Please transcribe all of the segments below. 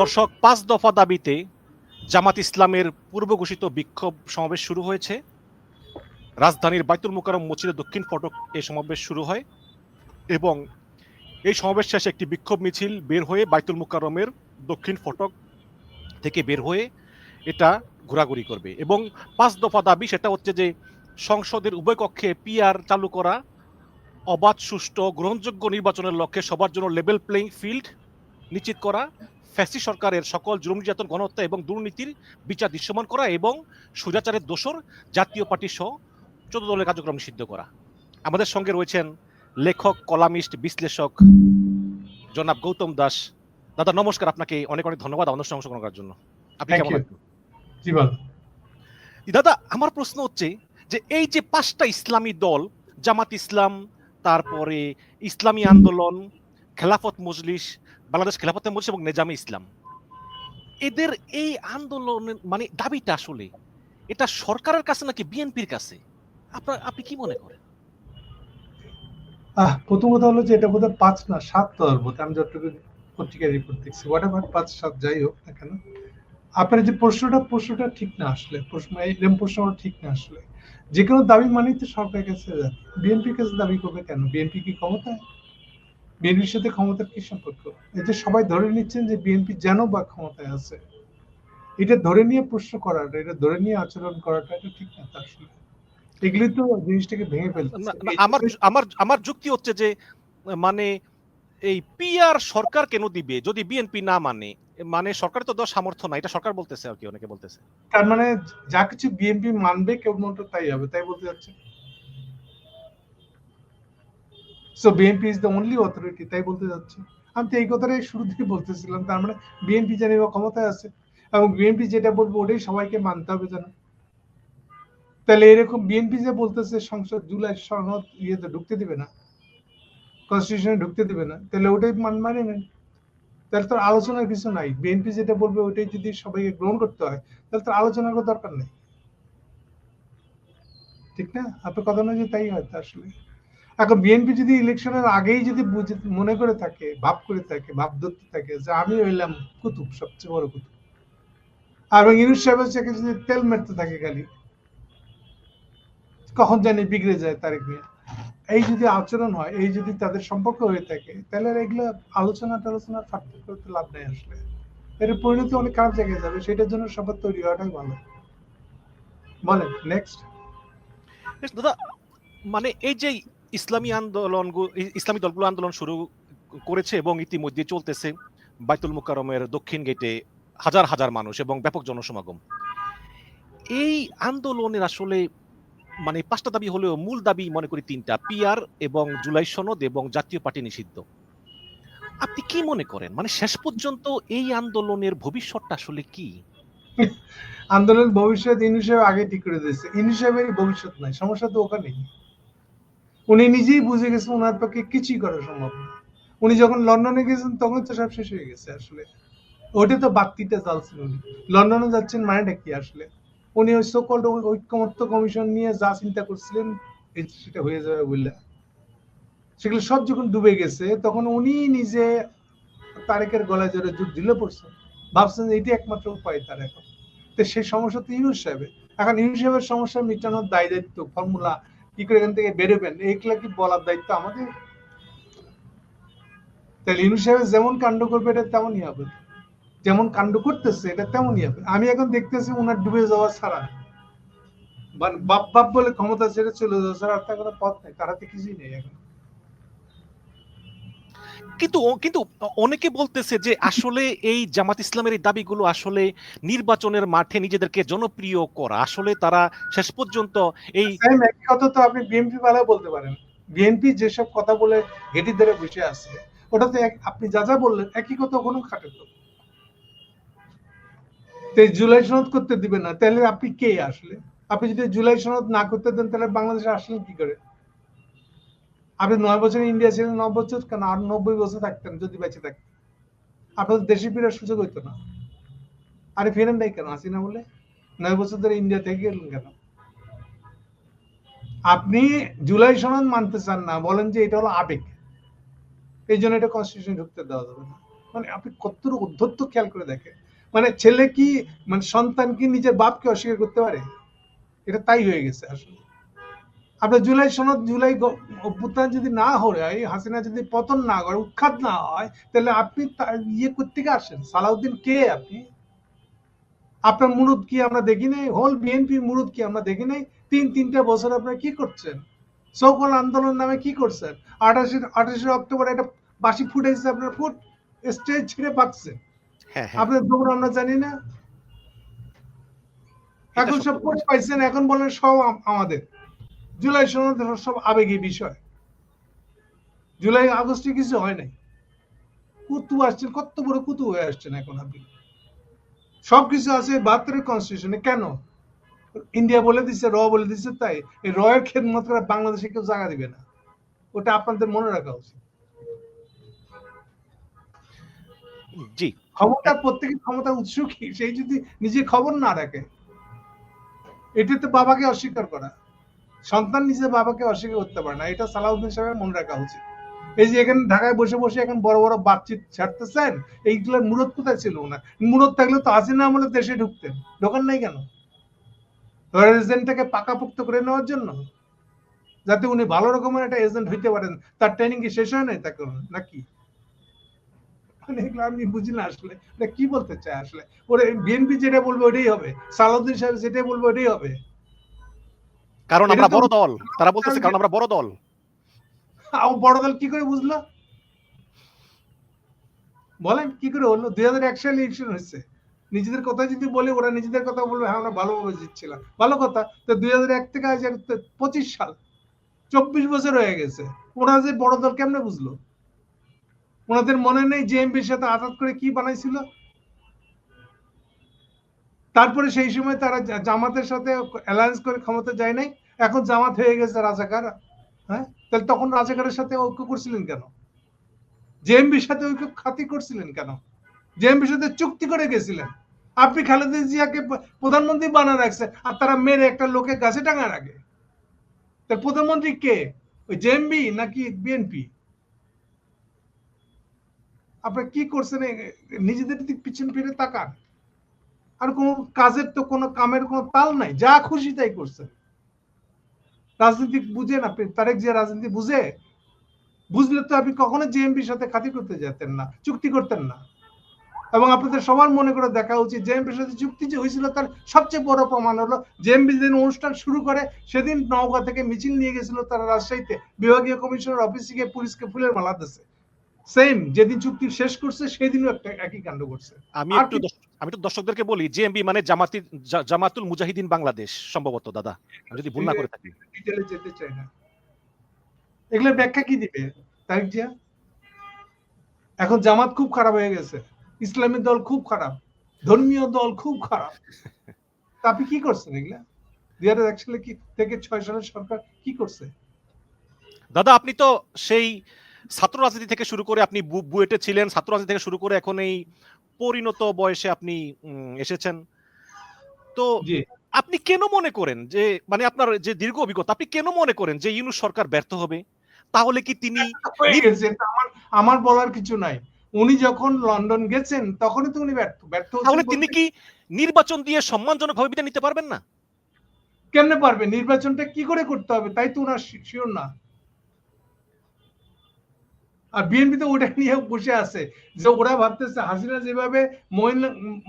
দর্শক, পাঁচ দফা দাবিতে জামাত ইসলামের পূর্ব ঘোষিত বিক্ষোভ সমাবেশ শুরু হয়েছে। রাজধানীর বাইতুল মোকারম মসজিদের দক্ষিণ ফটক এই সমাবেশ শুরু হয় এবং এই সমাবেশ শেষে একটি বিক্ষোভ মিছিল বের হয়ে বাইতুল মোকারমের দক্ষিণ ফটক থেকে বের হয়ে এটা ঘোরাঘুরি করবে এবং পাঁচ দফা দাবি সেটা হচ্ছে যে সংসদের উভয় কক্ষে পিআর চালু করা, অবাধ, সুষ্ঠু, গ্রহণযোগ্য নির্বাচনের লক্ষ্যে সবার জন্য লেভেল প্লেইং ফিল্ড নিশ্চিত করা ফ্যাসি সরকারের সকল জুলুম নির্যাতন গণহত্যা এবং দুর্নীতির বিচার দৃশ্যমান করা এবং সুজাচারের দোষর জাতীয় পার্টি সহ চোদ্দ দলের কার্যক্রম নিষিদ্ধ করা। আমাদের সঙ্গে রয়েছেন লেখক কলামিস্ট বিশ্লেষক জনাব গৌতম দাস। দাদা নমস্কার। আপনাকে অনেক অনেক ধন্যবাদ আমাদের সঙ্গে অংশগ্রহণ করার জন্য। আপনি কেমন. আছেন? দাদা আমার প্রশ্ন হচ্ছে যে এই যে পাঁচটা ইসলামী দল জামাত ইসলাম তারপরে ইসলামী আন্দোলন খেলাফত মজলিস, বাংলাদেশ খেলাফত মজলিস এবং নেজামে ইসলাম। এদের এই আন্দোলনের মানে দাবিটা আসলে, এটা সরকারের কাছে নাকি বিএনপির কাছে? আপনার, আপনি কি মনে করেন? প্রথম কথা হলো যে এটা বোধহয় পাঁচ না, সাত বোধ আমি যতটুকু রিপোর্ট দেখছি হোয়াট এভার পাঁচ, সাত, যাই হোক না কেন। আপনার যে প্রশ্নটা প্রশ্নটা ঠিক না আসলে। প্রশ্ন এরকম প্রশ্নটা ঠিক না আসলে। যে কোনো দাবি মানেই তো সরকারের কাছে বিএনপির কাছে দাবি করবে কেন? বিএনপি কি ক্ষমতায়? বিএনপির সাথে ক্ষমতার কি সম্পর্ক? এই যে সবাই ধরে নিচ্ছেন যে বিএনপি যেন বা ক্ষমতায় আছে। এটা ধরে নিয়ে প্রশ্ন করাটা এটা ধরে নিয়ে আচরণ করাটা এটা ঠিক না তা আসলে। এগুলি তো জিনিসটাকে ভেঙে ফেলছে আমার আমার আমার যুক্তি হচ্ছে যে মানে এই পিআর সরকার কেন দিবে? যদি বিএনপি না মানে মানে সরকার তো দেওয়ার সামর্থ্য না এটা সরকার বলতেছে আর কি অনেকে বলতেছে। তার মানে যা কিছু বিএনপি মানবে কেবলমাত্র তাই হবে তাই বলতে যাচ্ছে so BNP is the only authority তাই বলতে যাচ্ছে। আমি তো এই কথাটাই শুরু থেকে বলতেছিলাম, তার মানে বিএনপি ক্ষমতায় আছে, এবং বিএনপি যেটা বলব ওটাই সবাইকে মানতে হবে যেন। তাহলে এরকম বিএনপি যে বলতেছে, সংসদ জুলাই সনদ ইয়েতে ঢুকতে দিবে না কনস্টিটিউশনে ঢুকতে দিবে না, তাহলে ওটাই মান মানে নেন তাহলে তোর আলোচনার কিছু নাই বিএনপি যেটা বলবে ওটাই যদি সবাইকে গ্রহণ করতে হয়, তাহলে তো আলোচনার দরকার নেই। ঠিক না? আপনার কথা অনুযায়ী তাই হয়তো আসলে। এখন বিএনপি যদি ইলেকশনের আগেই যদি মনে করে থাকে, ভাব করে থাকে ভাব ধরতে থাকে যে আমি হইলাম কুতুব, সবচেয়ে বড় কুতুব। আর ইউনুস সাহেবের থেকে যদি তেল মারতে থাকে খালি, কখন জানি বিগড়ে যায় তারেক মিয়া। এই যদি আচরণ হয়, এই যদি তাদের সম্পর্ক হয়ে থাকে, তাহলে এগুলো আলোচনা টালোচনা ফাটতে করতে লাভ নেই আসলে। এর পরিণতি অনেক খারাপ জায়গায় যাবে, সেটার জন্য সবার তৈরি হওয়াটাই ভালো। বলেন নেক্সট দাদা মানে এই যে ইসলামী আন্দোলন ইসলামী দলগুলো আন্দোলন শুরু করেছে এবং ইতিমধ্যে চলতেছে বাইতুল মুকাররমের দক্ষিণ গেটে হাজার হাজার মানুষ এবং ব্যাপক জনসমাগম। এই আন্দোলনের আসলে মানে পাঁচটা দাবি হলেও মূল দাবি মনে করি তিনটা, পিআর এবং জুলাই সনদ এবং জাতীয় পার্টি নিষিদ্ধ। আপনি কি মনে করেন? মানে শেষ পর্যন্ত এই আন্দোলনের ভবিষ্যৎটা আসলে কি? আন্দোলন ভবিষ্যৎ ইনু সাহেব আগে ঠিক করে দিয়েছে। ইনু সাহেবেরই ভবিষ্যৎ নাই, সমস্যা তো ওখানেই। উনি নিজেই বুঝে গেছেন ওনার পক্ষে কিছুই করা সম্ভব না। উনি যখন লন্ডনে গেছেন, তখন তো সব শেষ হয়ে গেছে আসলে। ওটা তো বাত্তিটা জ্বালছেন উনি। লন্ডনে যাচ্ছেন মানেটা কি আসলে? উনি ওই সকল ঐক্যমত্য কমিশন নিয়ে যা চিন্তা করছিলেন সেটা হয়ে যাবে বললে। সেগুলো সব যখন ডুবে গেছে, তখন উনি নিজে তারেকের গলায় জোরে যুদ্ধ দিলে পড়ছেন। ভাবছেন এটি একমাত্র উপায় তার এখন। তো সেই সমস্যা তো ইউনুস সাহেবের। এখন ইউনুস সাহেবের সমস্যা মিটানোর দায় দায়িত্ব, ফর্মুলা কি করে এখান থেকে বেরোবেন? এগুলা কি বলার দায়িত্ব আমাদের? তাহলে ইনু সাহেব যেমন কাণ্ড করবে, এটা তেমনই হবে। যেমন কাণ্ড করতেছে, এটা তেমনই হবে। আমি এখন দেখতেছি উনার ডুবে যাওয়া ছাড়া। মানে বাপ বাপ বলে ক্ষমতা ছেড়ে চলে যাওয়া ছাড়া আর তার কোনো পথ নেই, তারা তো কিছুই নেই এখন। কিন্তু কিন্তু অনেকে বলতেছে যে আসলে এই জামাত ইসলামের এই দাবিগুলো আসলে নির্বাচনের মাঠে নিজেদেরকে জনপ্রিয় করা। আসলে তারা শেষ পর্যন্ত এই কথা তো আপনি বিএনপি বেলা বলতে পারেন। বিএনপি যেসব কথা বলে ঘেটি ধরে বসে আছে ওটা তো আপনি যা যা বললেন, একই কথা ওখানে খাটে তো। জুলাই সনদ করতে দিবে না। তাহলে আপনি কে আসলে? আপনি যদি জুলাই সনদ না করতে দেন, তাহলে বাংলাদেশে আসলেন কি করে? আপনি নয় বছর ইন্ডিয়া ছিলেন, নয় বছর কেন? আর নব্বই বছর থাকতেন যদি বেঁচে থাকতেন। আপনাদের দেশে ফেরার সুযোগ হইতো না। আরে ফেরেন নাই কেন আসি না বলে? নয় বছর ধরে ইন্ডিয়া থেকে গেলেন কেন? আপনি জুলাই সনদ মানতে চান না, বলেন যে এটা হলো আবেগ। এই জন্য এটা কনস্টিটিউশন ঢুকতে দেওয়া যাবে না। মানে আপনি কতটুকু উদ্ধত্ত খেয়াল করে দেখেন। মানে ছেলে কি মানে সন্তান কি নিজের বাপকে অস্বীকার করতে পারে? এটা তাই হয়ে গেছে আসলে। আপনার জুলাই সনদ জুলাই অভ্যুত্থান যদি না হয় হাসিনা যদি পতন না করে উৎখাত না হয় তাহলে আপনি ইয়ে করতে আসেন? সালাউদ্দিন কে আপনি? আপনার মুরুদ কি আমরা দেখি নাই? হোল বিএনপি মুরুদ কি আমরা দেখি নাই? তিন তিনটা বছর আপনারা কি করছেন? সকল আন্দোলন নামে কি করছেন? আঠাশে আঠাশে অক্টোবর একটা বাসি ফুটেছে আপনার ফুট স্টেজ ছিঁড়ে পাচ্ছেন হ্যাঁ হ্যাঁ। আপনার দৌড় আমরা জানি না। এখন সব কথা। পাইছেন এখন বলেন সব আমাদের। জুলাই সনদ সব আবেগী বিষয়। জুলাই আগস্টে কিছু হয় নাই। কুতু আসছেন কত বড় কুতু হয়ে আসছেন এখন আপনি। সবকিছু আছে বাহাত্তরের কনস্টিটিউশনে কেন? ইন্ডিয়া বলে দিচ্ছে র বলে দিচ্ছে তাই। এই রয়ের খেদমত করে বাংলাদেশে কেউ জায়গা দিবে না। ওটা আপনাদের মনে রাখা উচিত। জি। ক্ষমতা প্রত্যেকের ক্ষমতা উৎস কি সেই যদি নিজে খবর না রাখে এটা তো বাবাকে অস্বীকার করা। সন্তান নিজে বাবাকে অস্বীকার করতে পারে না। এটা সালাউদ্দিন সাহেবের মনে রাখা উচিত। এই যে এখানে ঢাকায় বসে বসে এখন বড় বড় বাতচিত ছাড়তেছেন, এইগুলোর মূরত কোথায় ছিল না? মূরত থাকলে তো হাসিনা আমলে দেশে ঢুকতেন। ঢোকান নাই কেন? এজেন্টটাকে পাকাপোক্ত করে নেওয়ার জন্য? যাতে উনি ভালো রকমের একটা এজেন্ট হইতে পারেন। তার ট্রেনিং কি শেষ হয় নাই তাকে নাকি? মানে আমি বুঝি না আসলে। কি বলতে চায় আসলে? ওরে বিএনপি যেটা বলবে ওটাই হবে। সালাউদ্দিন সাহেব যেটাই বলবে ওটাই হবে। কারণ আমরা বড় দল। তারা বলতেছে কারণ আমরা বড় দল। বড় দল কি করে বুঝলো? বলেন কি করে হলো? দুই হাজার এক সালে ইলেকশন হয়েছে। নিজেদের কথা যদি বলে ওরা নিজেদের কথা বলবে। হ্যাঁ আমরা ভালোভাবে জিতছিলাম। ভালো কথা। তো দুই হাজার এক থেকে আজ পঁচিশ সাল। চব্বিশ বছর হয়ে গেছে। ওরা যে বড় দল কেমনে বুঝলো? ওনাদের মনে নেই জেএমপির সাথে আঘাত করে কি বানাইছিল? তারপরে সেই সময় তারা জামাতের সাথে অ্যালায়েন্স করে ক্ষমতা যায় নাই। এখন জামাত হয়ে গেছে রাজাকার হ্যাঁ? তাহলে তখন রাজাকারের সাথে ঐক্য করছিলেন কেন? জেএমবির সাথে ঐক্য খাতি করছিলেন কেন? জেএমবির সাথে চুক্তি করে গেছিলেন। আপনি খালেদা জিয়াকে প্রধানমন্ত্রী বানা রাখছে আর তারা মেরে একটা লোকে গাছে টাঙা রাখে। তা প্রধানমন্ত্রী কে? ওই জেএমবি নাকি বিএনপি আপনারা কি করছেন? নিজেদের দিক পিছন ফিরে তাকান। আর কোন কাজের তো কোনো কামের কোনো তাল নাই। যা খুশি তাই করছেন। রাজনীতি বুঝেন আপনি তারেক জিয়া রাজনীতি বুঝে? বুঝলে তো আপনি কখনো জেএমপির সাথে খাতি করতে যেতেন না চুক্তি করতেন না। এবং আপনাদের সবার মনে করে দেখা উচিত জেএমপির সাথে চুক্তি যে হয়েছিল তার সবচেয়ে বড় প্রমাণ হলো জেএমপি যেদিন অনুষ্ঠান শুরু করে সেদিন নওগাঁ থেকে মিছিল নিয়ে গেছিল তারা রাজশাহীতে। বিভাগীয় কমিশনার অফিসে গিয়ে পুলিশকে ফুলের মালা দিচ্ছে সেম যেদিন চুক্তি শেষ করছে সেদিনও একটা একই কাণ্ড করছে আমি একটু আমি একটু দর্শকদেরকে বলি জেএমবি মানে জামাতি জামাতুল মুজাহিদিন বাংলাদেশ সম্ভবত দাদা। আমি যদি ভুল না করে থাকি। ডিটেলে যেতে চাই না। এগুলোর ব্যাখ্যা কি দিবে তারিক জিয়া? এখন জামাত খুব খারাপ হয়ে গেছে। ইসলামী দল খুব খারাপ। ধর্মীয় দল খুব খারাপ। তা আপনি কি করছেন এগুলা? দুই হাজার এক সালে কি থেকে ছয় সালের সরকার কি করছে? দাদা আপনি তো সেই ছাত্র রাজনীতি থেকে শুরু করে আপনি বুয়েটে ছিলেন ছাত্র রাজনীতি থেকে শুরু করে এখন এই পরিণত বয়সে আপনি এসেছেন। তো আপনি কেন মনে করেন যে মানে আপনার যে দীর্ঘ অভিজ্ঞতা আপনি কেন মনে করেন যে ইউনুস সরকার ব্যর্থ হবে? তাহলে কি তিনি আমার আমার বলার কিছু নাই। উনি যখন লন্ডন গেছেন তখনই তো উনি ব্যর্থ ব্যর্থ তাহলে তিনি কি নির্বাচন দিয়ে সম্মানজনক ভাবে বিদায় নিতে পারবেন না? কেমনে পারবে? নির্বাচনটা কি করে করতে হবে? তাই তো ওনার শিওর না। আর বিএনপি তো ওটা নিয়ে বসে আছে। যে ওরা ভাবতেছে হাসিনা যেভাবে মইন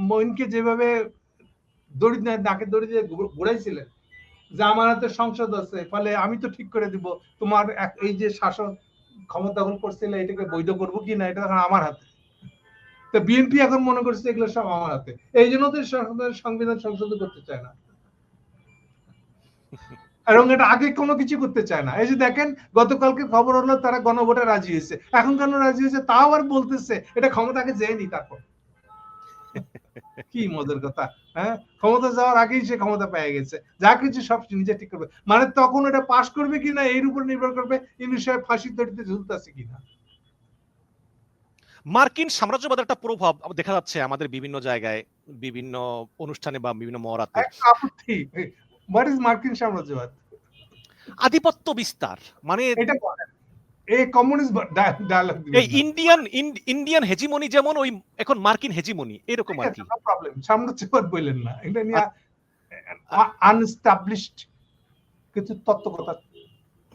মইনকে যেভাবে দড়ি দিয়ে- নাকে দড়ি দিয়ে ঘুরাইছিলেন, যে আমার হাতে সংসদ আছে, ফলে আমি তো ঠিক করে দিব, তোমার এই যে শাসন ক্ষমতা দখল করছিলে, এটাকে বৈধ করব কি না, এটা এখন আমার হাতে। তো বিএনপি এখন মনে করছে এগুলো সব আমার হাতে। এই জন্য তো সংবিধান সংশোধন করতে চায় না। এবং এটা আগে কোনো কিছু করতে চায় না। এই যে দেখেন গতকালকে খবর হলো তারা গণভোটে রাজি হয়েছে। এখন কেন রাজি হয়েছে তাও আর বলতেছে এটা ক্ষমতাকে যেয়নি তারপর। কি মজার কথা হ্যাঁ? ক্ষমতা যাওয়ার আগেই সে ক্ষমতা পেয়ে গেছে। যা কিছু সব নিজে ঠিক করবে। মানে তখন এটা পাশ করবে কিনা এর উপর নির্ভর করবে সাহেব ফাঁসির দড়িতে ঝুলতেছে কিনা। মার্কিন সাম্রাজ্যবাদের একটা প্রভাব দেখা যাচ্ছে আমাদের বিভিন্ন জায়গায় বিভিন্ন অনুষ্ঠানে বা বিভিন্ন মহরাতে হোয়াট ইজ মার্কিন সাম্রাজ্যবাদ? আধিপত্য বিস্তার মানে এটা এই কমিউনিস্ট ডায়ালগ এই ইন্ডিয়ান ইন্ডিয়ান হেজিমনি যেমন ওই এখন মার্কিন হেজিমনি এরকম আর কি। প্রবলেম সাম্রাজ্যবাদ বললেন না। এটা নিয়ে আনস্টাবলিশড কিছু তত্ত্বকথা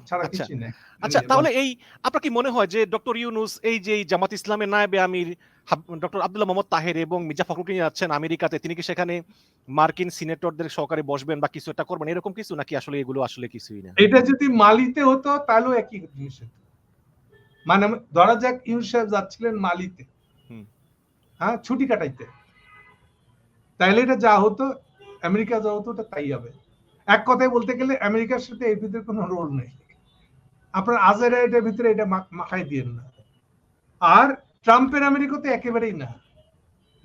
ছাড়া আচ্ছা। কিছু নেই। আচ্ছা তাহলে এই আপনার কি মনে হয় যে ডক্টর ইউনুস এই যে জামাত ইসলামের নায়েবে আমির ডক্টর আব্দুল্লাহ মোহাম্মদ তাহের এবং মির্জা ফখরুল নিয়ে যাচ্ছেন আমেরিকাতে তিনি কি সেখানে মার্কিন সিনেটরদের সহকারে বসবেন বা কিছু একটা করবেন? এরকম কিছু নাকি আসলে এগুলো আসলে কিছুই না? এটা যদি মালিতে হতো তাহলেও একই জিনিস হতো। মানে ধরা যাক ইউনুস সাহেব যাচ্ছিলেন মালিতে। হ্যাঁ ছুটি কাটাইতে। তাইলে এটা যা হতো আমেরিকা যা হতো ওটা তাই হবে। এক কথায় বলতে গেলে আমেরিকার সাথে এর ভিতরে কোনো রোল নেই। আপনার আজেরা এটার ভিতরে এটা মা- মাথায় দিয়েন না। আর ট্রাম্পের আমেরিকাতে একেবারেই না।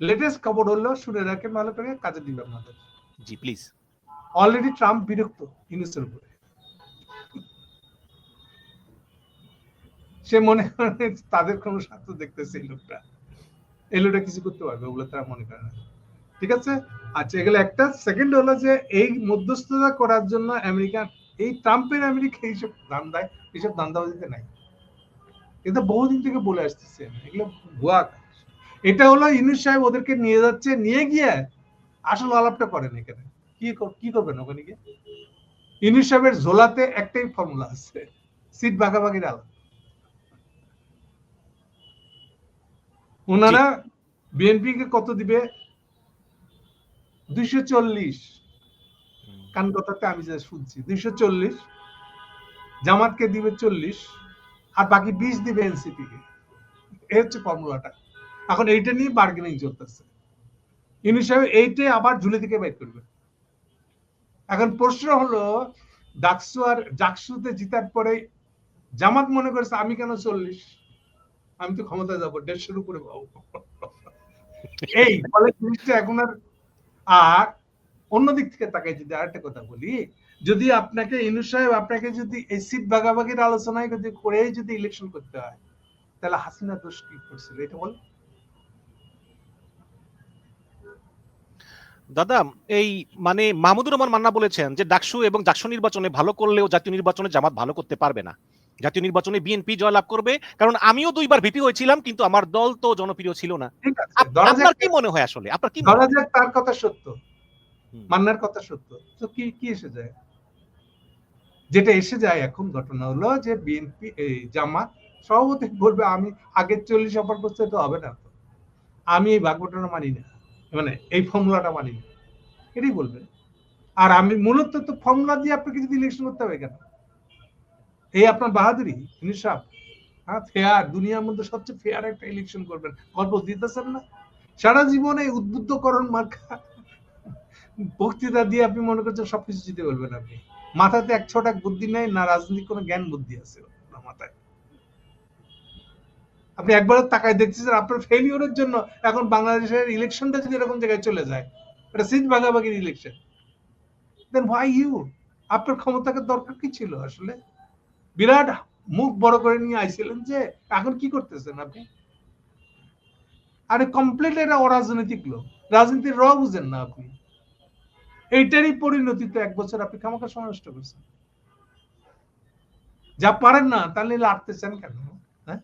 লেটেস্ট খবর হলো শুনে রাখেন ভালো করে কাজে দিবে আপনাদের জি প্লিজ অলরেডি ট্রাম্প বিরক্ত ইউনুসের উপরে। সে মনে করে তাদের কোনো স্বার্থ দেখতেছে এই লোকটা। এই লোকটা কিছু করতে পারবে ওগুলো তারা মনে করে না। ঠিক আছে? আচ্ছা এগুলো একটা। সেকেন্ড হলো যে এই মধ্যস্থতা করার জন্য আমেরিকা এই ট্রাম্পের আমেরিকা এইসব ধান্দায় এইসব ধান্দাবাজিতে নাই। এটা বহুদিন থেকে বলে আসতেছে। এগুলো ভুয়া। এটা হলো ইউনুস সাহেব ওদেরকে নিয়ে যাচ্ছে নিয়ে গিয়ে আসল আলাপটা করেন এখানে। কি কি করবেন ওখানে গিয়ে? ইউনুস সাহেবের ঝোলাতে একটাই ফর্মুলা আছে সিট ভাগাভাগির আলাপ। ওনারা বিএনপি কে কত দিবে? দুইশো চল্লিশ। কান কথাতে আমি যা শুনছি। দুইশো চল্লিশ, জামাতকে দিবে চল্লিশ, আর বাকি বিশ দিবে এনসিপি কে। এই হচ্ছে ফর্মুলাটা এখন এইটা নিয়ে বার্গেনিং চলতেছে। ইউনুস সাহেব আবার ঝুলে থেকে বের করবে। এখন প্রশ্ন হলো, ডাকসু আর জাকসুতে জিতার পরে জামাত মনে করেছে, আমি কেন চল্লিশ? আমি তো ক্ষমতা যাব, দেড়শোর উপরে পাবো এই ফলে জিনিসটা এখন আর অন্যদিক থেকে তাকাই যদি আরেকটা কথা বলি যদি আপনাকে ইনুস সাহেব আপনাকে যদি এই সিট ভাগাভাগির আলোচনায় যদি করে যদি ইলেকশন করতে হয় তাহলে হাসিনা দোষ কি করছিল এটা বল দাদা এই মানে মাহমুদুর রহমান মান্না বলেছেন যে ডাকসু এবং ডাকসু নির্বাচনে ভালো করলেও জাতীয় নির্বাচনে জামাত ভালো করতে পারবে না জাতীয় নির্বাচনে বিএনপি জয়লাভ করবে কারণ আমিও দুইবার ভিপি হয়েছিলাম কিন্তু আমার দল তো জনপ্রিয় ছিল না আপনার কি মনে হয় আসলে আপনার কি ধরা? যাক তার কথা সত্য। মান্নার কথা সত্য। তো কি কি এসে যায়? যেটা এসে যায় এখন ঘটনা হলো যে বিএনপি এই জামাত সভাপতি বলবে, আমি আগের চল্লিশ অফার করতে তো হবে না আমি এই ভাগবটনা মানি না। মানে এই ফর্মুলাটা মানি না। এটাই বলবে। আর আমি মূলত তো ফর্মুলা দিয়ে আপনাকে যদি ইলেকশন করতে হবে কেন? এই আপনার বাহাদুরি সাহেব হ্যাঁ ফেয়ার দুনিয়ার মধ্যে সবচেয়ে ফেয়ার একটা ইলেকশন করবেন। গল্প দিতেছেন না। সারা জীবনে উদ্বুদ্ধকরণ মার্কা বক্তৃতা দিয়ে আপনি মনে করছেন সবকিছু জিতে বলবেন আপনি? মাথাতে এক ছোট এক বুদ্ধি নেই, না রাজনৈতিক কোনো জ্ঞান বুদ্ধি আছে মাথায়? আপনি একবার তাকায় দেখতেছেন, আপনার ফেলিওরের জন্য এখন বাংলাদেশের ইলেকশনটা যদি এরকম জায়গায় চলে যায়, এটা সিট ভাগাভাগির ইলেকশন দেন হোয়াই ইউ আপনার ক্ষমতাকে দরকার কি ছিল আসলে? বিরাট মুখ বড় করে নিয়ে আইছিলেন যে, এখন কি করতেছেন আপনি? আরে কমপ্লিট এটা অরাজনৈতিক লোক। রাজনীতির র বুঝেন না আপনি। এইটারই পরিণতি তো এক বছর আপনি খামাখা সময় নষ্ট করছেন। যা পারেন না তাহলে লাড়তেছেন কেন? হ্যাঁ?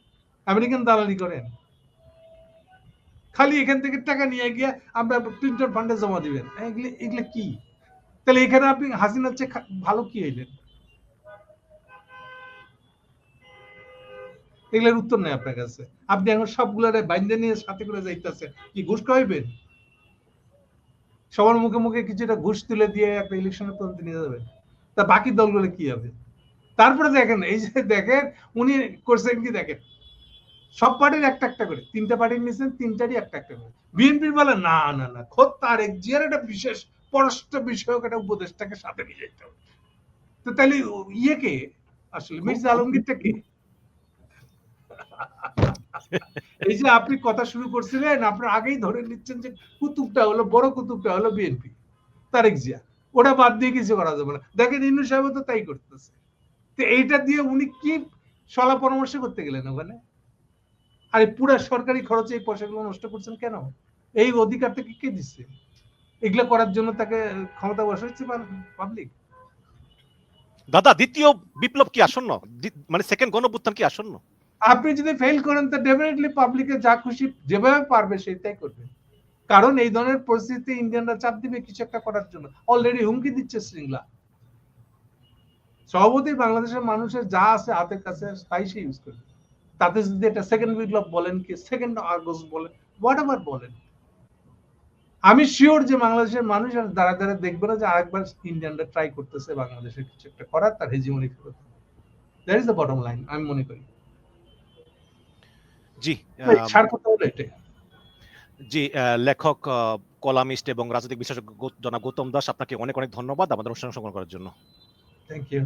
আমেরিকান দালালি করেন? খালি এখান থেকে টাকা নিয়ে গিয়ে আমরা প্রিন্টার ফান্ডে জমা দিবেন। এগুলো এগুলো কি? তাহলে এখানে আপনি হাসিনার চেয়ে ভালো কি হইলেন? এগুলোর উত্তর নেই আপনার কাছে। আপনি এখন সবগুলোর বাইন্দে নিয়ে সাথে করে যাইতেছে কি ঘুষ খাইবেন সবার মুখে মুখে কিছুটা ঘুষ তুলে দিয়ে একটা ইলেকশনের পর্যন্ত নিয়ে যাবেন তা বাকি দলগুলো কি হবে? তারপরে দেখেন, এই যে দেখেন, উনি করছেন কি দেখেন? সব পার্টির একটা একটা করে, তিনটা পার্টির নিয়েছেন, তিনটারই একটা একটা করে। বিএনপির বলে, না না না, খোদ তার এক জিয়ার একটা বিশেষ পররাষ্ট্র বিষয়ক একটা উপদেশটাকে সাথে নিয়ে যেতে হবে। তো তাহলে ইয়ে কে আসলে মির্জা আলমগীরটা কে? এই যে আপনি কথা শুরু করছিলেন, আপনার আগেই ধরে নিচ্ছেন যে কুতুবটা হলো, বড় কুতুবটা হলো বিএনপি তারেক জিয়া। ওটা বাদ দিয়ে কিছু করা যাবে না। দেখেন ইনু সাহেব তো তাই করতেছে। তো এইটা দিয়ে উনি কি সলা পরামর্শ করতে গেলেন ওখানে? আর এই পুরা সরকারি খরচে এই পয়সাগুলো নষ্ট করছেন কেন? এই অধিকার থেকে কে দিচ্ছে? এগুলো করার জন্য তাকে ক্ষমতা বসাচ্ছে পাবলিক দাদা, দ্বিতীয় বিপ্লব কি আসন্ন? মানে সেকেন্ড গণঅভ্যুত্থান কি আসন্ন? আপনি যদি ফেল করেন, তো ডেফিনেটলি পাবলিকে যা খুশি যেভাবে পারবে সেটাই করবে। কারণ এই ধরনের পরিস্থিতি ইন্ডিয়ানরা চাপ দিবে কিছু একটা করার জন্য। অলরেডি হুমকি দিচ্ছে শৃঙ্খলা। সভাপতি বাংলাদেশের মানুষের যা আছে হাতের কাছে, তাই সে ইউজ করবে। তাতে যদি এটা সেকেন্ড বিপ্লব বলেন কি সেকেন্ড আগস্ট বলেন হোয়াট এভার বলেন। আমি শিওর যে বাংলাদেশের মানুষ আর দ্বারা দ্বারা দেখবে না যে আরেকবার ইন্ডিয়ানরা ট্রাই করতেছে বাংলাদেশের কিছু একটা করার, তার হেজিমনি ফেরত that is the bottom line আমি মনে করি। জি জি লেখক কলামিস্ট এবং রাজনৈতিক বিশেষজ্ঞ জনাব গৌতম দাস আপনাকে অনেক অনেক ধন্যবাদ আমাদের অনুষ্ঠান অংশগ্রহণ করার জন্য। Thank you